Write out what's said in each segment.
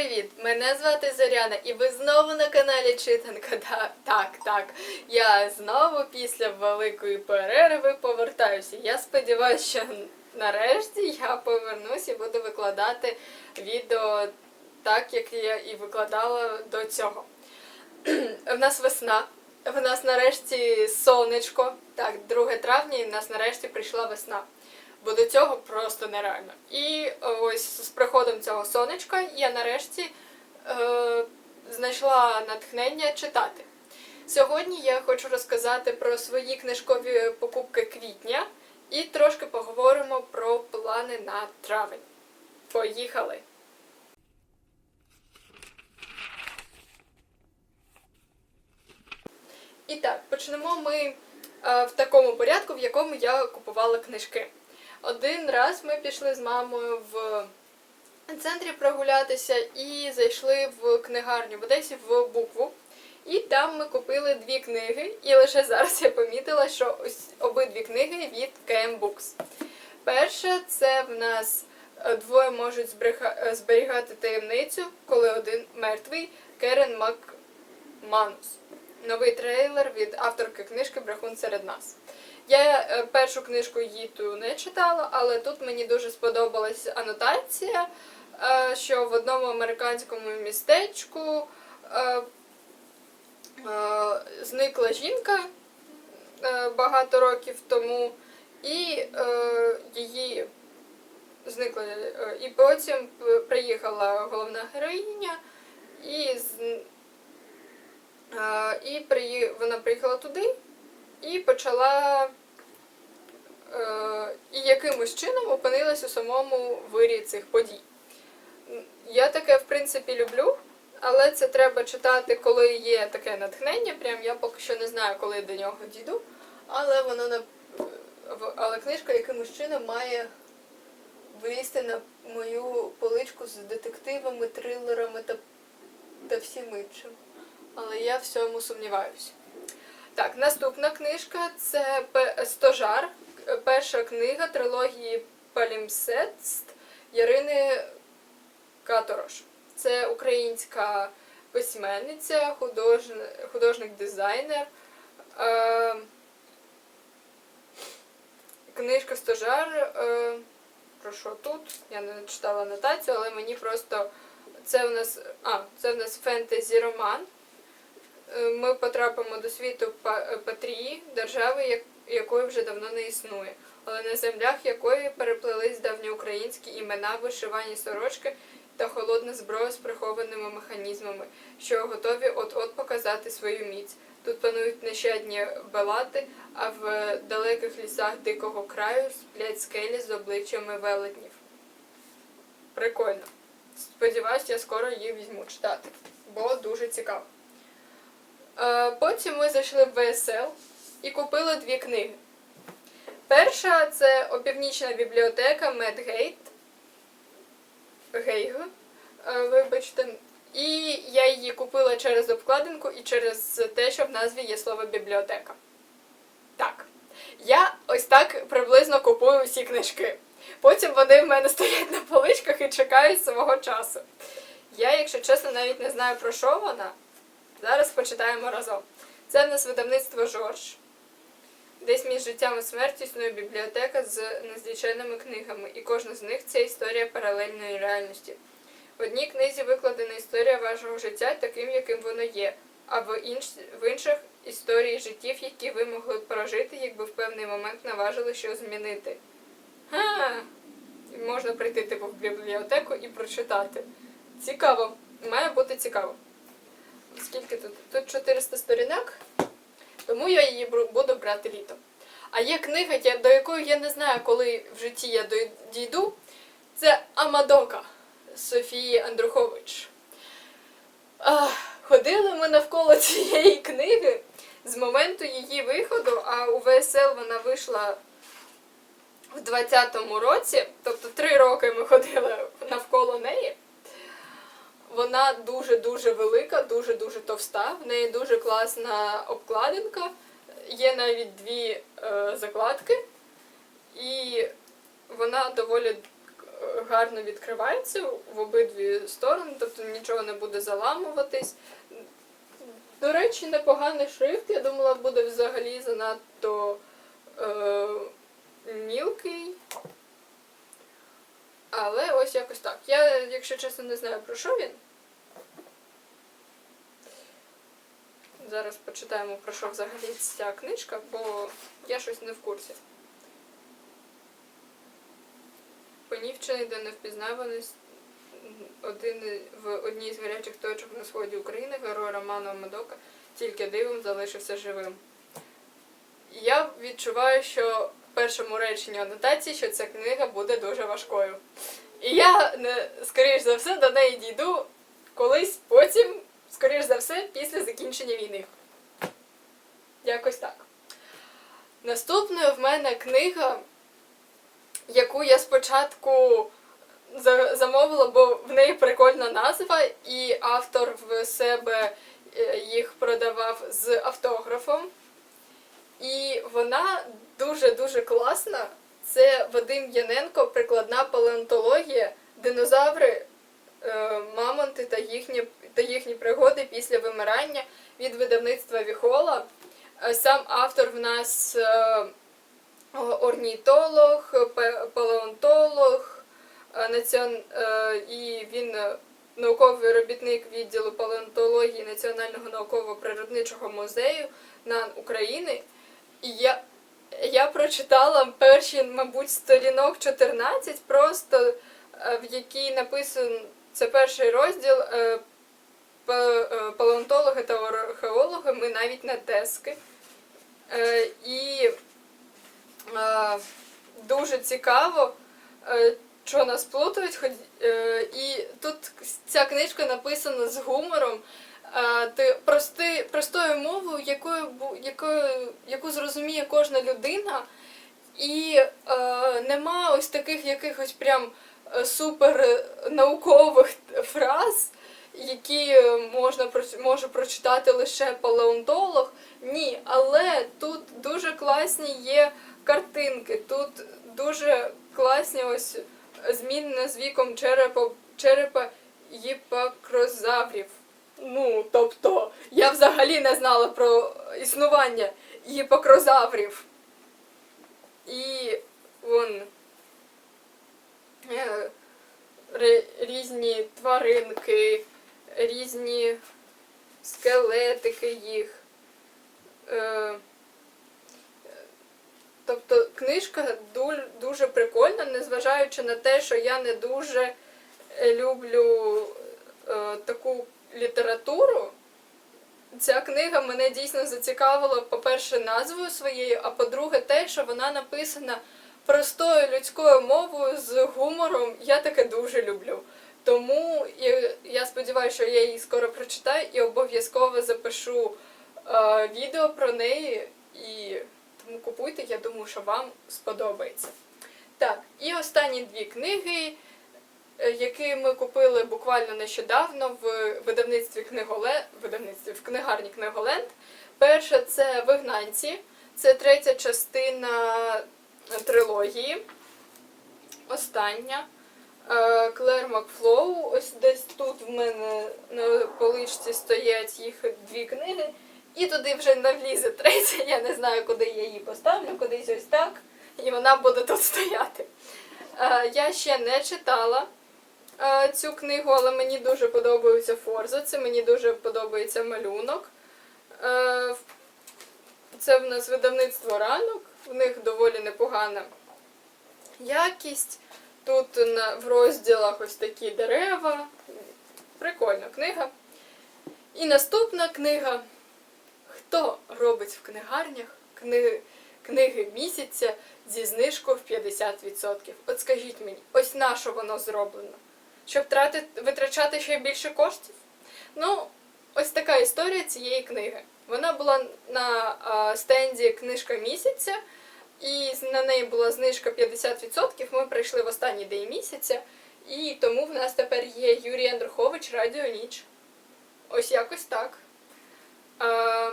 привіт! Мене звати Зоряна, і ви знову на каналі Читанка. Да, так, так. Я знову після великої перерви повертаюся. Я сподіваюся, що нарешті я повернусь і буду викладати відео так, як я і викладала до цього. В нас весна. В нас нарешті сонечко. Так, 2 травня, і в нас нарешті прийшла весна. Бо до цього просто нереально. І ось з приходом цього сонечка я нарешті е, знайшла натхнення читати. Сьогодні я хочу розказати про свої книжкові покупки квітня і трошки поговоримо про плани на травень. Поїхали! І так, почнемо ми е, в такому порядку, в якому я купувала книжки. Один раз ми пішли з мамою в центрі прогулятися і зайшли в книгарню в Одесі в букву. І там ми купили дві книги, і лише зараз я помітила, що ось обидві книги від KM Books. Перша це в нас е, двоє можуть е, зберігати таємницю, коли один мертвий Керен Макманус. Новий трейлер від авторки книжки Брехун серед нас. Я е, першу книжку її ту не читала, але тут мені дуже сподобалась анотація, е, що в одному американському містечку е, зникла жінка багато років тому, і її зникла. І потім приїхала головна героїня, і, і вона приїхала туди і почала. Е, і якимось чином опинилась у самому вирі цих подій. Я таке, в принципі, люблю, але це треба читати, коли є таке натхнення. Прям я поки що не знаю, коли до нього дійду. Але воно на але книжка якимось чином має вилізти на мою поличку з детективами, трилерами та, та всім іншим. Але я в цьому сумніваюся. Так, наступна книжка це Стожар, перша книга трилогії Палімсетст Ярини Каторош. Це українська письменниця, художник, художник-дизайнер. Е, книжка Стожар. Е, про що тут? Я не читала анотацію, але мені просто це в нас. А, це в нас фентезі роман. Е, Ми потрапимо до світу е, Патрії, держави, якої вже давно не існує, але на землях якої переплелись давньоукраїнські імена, вишивані сорочки та холодна зброя з прихованими механізмами, що готові от-от показати свою міць. Тут панують нещадні балати, а в далеких лісах дикого краю сплять скелі з обличчями велетнів. Прикольно. Сподіваюсь, я скоро її візьму читати, бо дуже цікаво. Е, Потім ми зайшли в ВСЛ і купили дві книги. Перша це опівнічна бібліотека Медгейт. Гейг. е, Вибачте. І я її купила через обкладинку і через те, що в назві є слово бібліотека. Так. Я ось так приблизно купую всі книжки. Потім вони в мене стоять на поличках і чекають свого часу. Я, якщо чесно, навіть не знаю про що вона. Зараз почитаємо разом. Це в нас видавництво Жорж. Десь між життям і смертю існує бібліотека з незвичайними книгами, і кожна з них це історія паралельної реальності. В одній книзі викладена історія вашого життя таким, яким воно є, а в, інш... в інших історії життів, які ви могли б прожити, якби в певний момент наважили щось змінити. Ха! Можна прийти типу, в бібліотеку і прочитати. Цікаво. Має бути цікаво. Скільки тут? Тут 400 сторінок, тому я її буду брати літом. А є книга, до якої я не знаю, коли в житті я дійду. Це Амадока Софії Андрухович. Ходили ми навколо цієї книги з моменту її виходу, а у ВСЛ вона вийшла в 20-му році, тобто три роки ми ходили навколо неї. Вона дуже-дуже велика, дуже-дуже товста. В неї дуже класна обкладинка. Є навіть дві е, закладки, і вона доволі е, гарно відкривається в обидві сторони, тобто нічого не буде заламуватись. До речі, непоганий шрифт. Я думала, буде взагалі занадто е, мілкий. Але ось якось так. Я, якщо чесно, не знаю про що він. Зараз почитаємо про що взагалі ця книжка, бо я щось не в курсі. Понівчений до невпізнаваності один в одній з гарячих точок на сході України герой Романа Мадока тільки дивом залишився живим. Я відчуваю, що першому реченні анотації, що ця книга буде дуже важкою. І я, скоріш за все, до неї дійду колись потім, скоріш за все, після закінчення війни. Якось так. Наступною в мене книга, яку я спочатку замовила, бо в неї прикольна назва, і автор в себе е, їх продавав з автографом. І вона дуже-дуже класна. Це Вадим Яненко, прикладна палеонтологія, динозаври, е, мамонти та їхні, та їхні пригоди після вимирання від видавництва Віхола. Е, Сам автор в нас е, орнітолог, палеонтолог, і він науковий робітник відділу палеонтології Національного науково-природничого музею НАН України. І я, я прочитала перші, мабуть, сторінок 14, просто е, в якій написано, це перший розділ е, е, палеонтологи та археологи, ми навіть не тески. І дуже цікаво, що нас плутають. І тут ця книжка написана з гумором, ти прости, простою мовою, якою, якою, яку зрозуміє кожна людина. І е, нема ось таких якихось прям е, супер е, фраз, які можна може прочитати лише палеонтолог. Ні, але тут дуже класні є картинки, тут дуже класні ось зміни з віком черепа, черепа гіпакрозаврів. Ну, тобто, я взагалі не знала про існування гіпакрозаврів. І вон е, різні тваринки, різні скелетики їх. Е, Тобто книжка дуже прикольна, незважаючи на те, що я не дуже люблю е, таку літературу. Ця книга мене дійсно зацікавила, по-перше, назвою своєю, а по-друге, те, що вона написана простою людською мовою з гумором. Я таке дуже люблю. Тому я, я сподіваюся, що я її скоро прочитаю і обов'язково запишу е, відео про неї. І тому купуйте, я думаю, що вам сподобається. Так, і останні дві книги, е, які ми купили буквально нещодавно в видавництві книголе... видавництві в книгарні Книголенд. Перша це Вигнанці, це третя частина трилогії. Остання. Е, Клер Макфлоу. Ось десь тут в мене на поличці стоять їх дві книги. І туди вже не влізе третя. Я не знаю, куди я її поставлю, кудись ось так. І вона буде тут стояти. Е, Я ще не читала цю книгу, але мені дуже подобаються форзаці, мені дуже подобається малюнок. Е, Це в нас видавництво ранок, в них доволі непогана якість. Тут в розділах ось такі дерева. Прикольна книга. І наступна книга. Хто робить в книгарнях книги, книги місяця зі знижкою в 50%? От скажіть мені, ось на що воно зроблено? Щоб тратити, витрачати ще більше коштів? Ну, ось така історія цієї книги. Вона була на стенді книжка місяця, і на неї була знижка 50%. Ми прийшли в останній день місяця, і тому в нас тепер є Юрій Андрухович Радіо Ніч. Ось якось так. А, Е,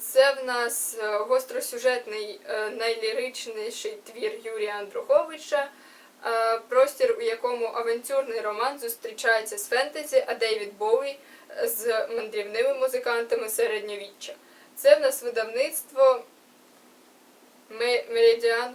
Це в нас е, гостросюжетний е, найліричніший твір Юрія Андруховича, е, простір, у якому авантюрний роман зустрічається з фентезі, а Дейвід Боуі з мандрівними музикантами середньовіччя. Це в нас видавництво Ме- Меридіан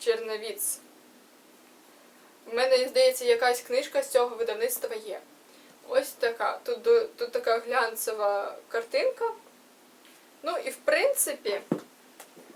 Черновіц. У мене, здається, якась книжка з цього видавництва є. Ось така. Тут, тут така глянцева картинка. Ну і в принципі,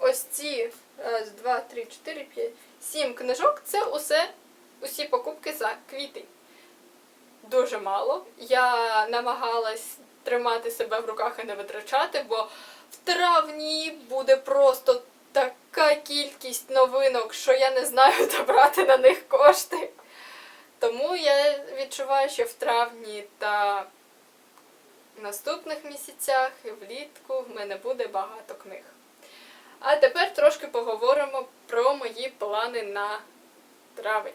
ось ці раз, два, три, чотири, п'ять, сім книжок це усе, усі покупки за квіти. Дуже мало. Я намагалась тримати себе в руках і не витрачати, бо в травні буде просто така кількість новинок, що я не знаю, де брати на них кошти. Тому я відчуваю, що в травні та наступних місяцях і влітку в мене буде багато книг. А тепер трошки поговоримо про мої плани на травень.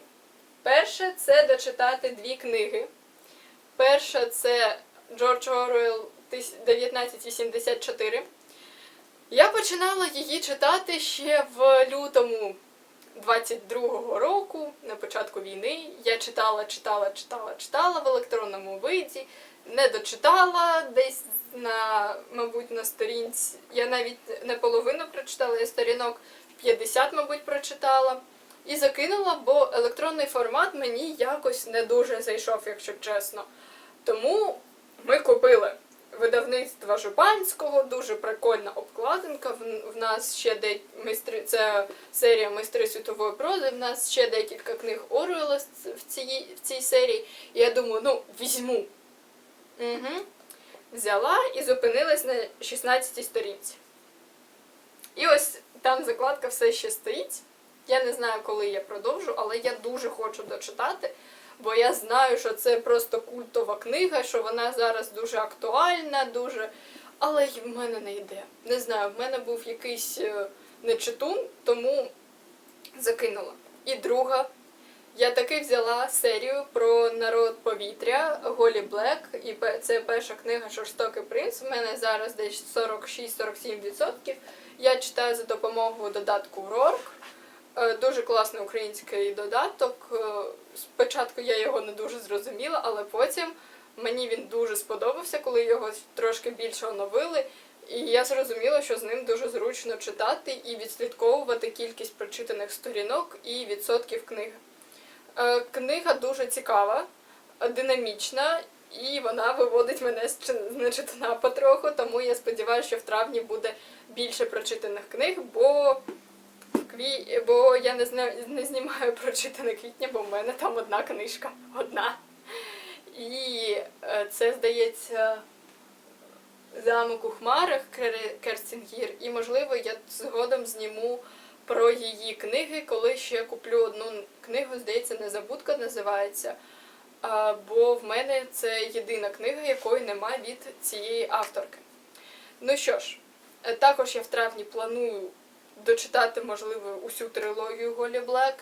Перше це дочитати дві книги. Перша це Джордж Оруелл 1984. Я починала її читати ще в лютому 22-го року, на початку війни. Я читала, читала, читала, читала в електронному виді, не дочитала десь на, мабуть, на сторінці. Я навіть не половину прочитала, я сторінок 50, мабуть, прочитала. І закинула, бо електронний формат мені якось не дуже зайшов, якщо чесно. Тому ми купили видавництва Жупанського, дуже прикольна обкладинка. В нас ще де майстри, це серія майстри світової прози. В нас ще декілька книг Оруела в цій, в цій серії. І я думаю, ну, візьму. Угу. Взяла і зупинилась на 16 сторінці. І ось там закладка все ще стоїть. Я не знаю, коли я продовжу, але я дуже хочу дочитати, бо я знаю, що це просто культова книга, що вона зараз дуже актуальна, дуже. Але в мене не йде. Не знаю, в мене був якийсь е, нечитун, тому закинула. І друга. Я таки взяла серію про народ повітря Голі Блек, і це перша книга Жорстокий принц. У мене зараз десь 46-47%. Я читаю за допомогою додатку Рорк. Е, Дуже класний український додаток. Е, Спочатку я його не дуже зрозуміла, але потім мені він дуже сподобався, коли його трошки більше оновили. І я зрозуміла, що з ним дуже зручно читати і відслідковувати кількість прочитаних сторінок і відсотків книги. Е, Книга дуже цікава, динамічна, і вона виводить мене з чи- нечитана потроху, тому я сподіваюся, що в травні буде більше прочитаних книг, бо, кві... бо я не, зна... не знімаю прочитане квітня, бо в мене там одна книжка. Одна. І е, це, здається, замок у хмарах Кер- Керстінгір, і, можливо, я згодом зніму про її книги, коли ще куплю одну книгу, здається, Незабудка називається. Бо в мене це єдина книга, якої немає від цієї авторки. Ну що ж, е, також я в травні планую дочитати, можливо, усю трилогію Голі Блек.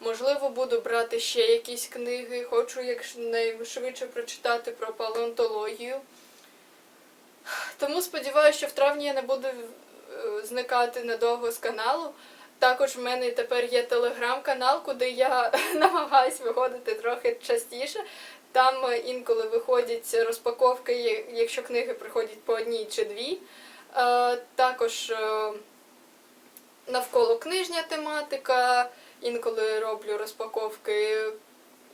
Можливо, буду брати ще якісь книги. Хочу якнайшвидше прочитати про палеонтологію. Тому сподіваюся, що в травні я не буду е, зникати надовго з каналу. Також в мене тепер є телеграм-канал, куди я намагаюсь виходити трохи частіше. Там е, інколи виходять розпаковки, якщо книги приходять по одній чи дві. Е, Також е, навколо книжня тематика, інколи роблю розпаковки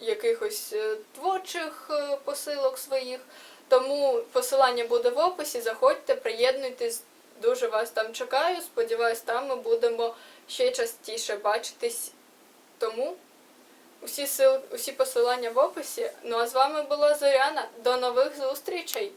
якихось творчих посилок своїх. Тому посилання буде в описі. Заходьте, приєднуйтесь. Дуже вас там чекаю. Сподіваюсь, там ми будемо ще частіше бачитись. Тому усі сил, усі посилання в описі. Ну а з вами була Зоряна. До нових зустрічей!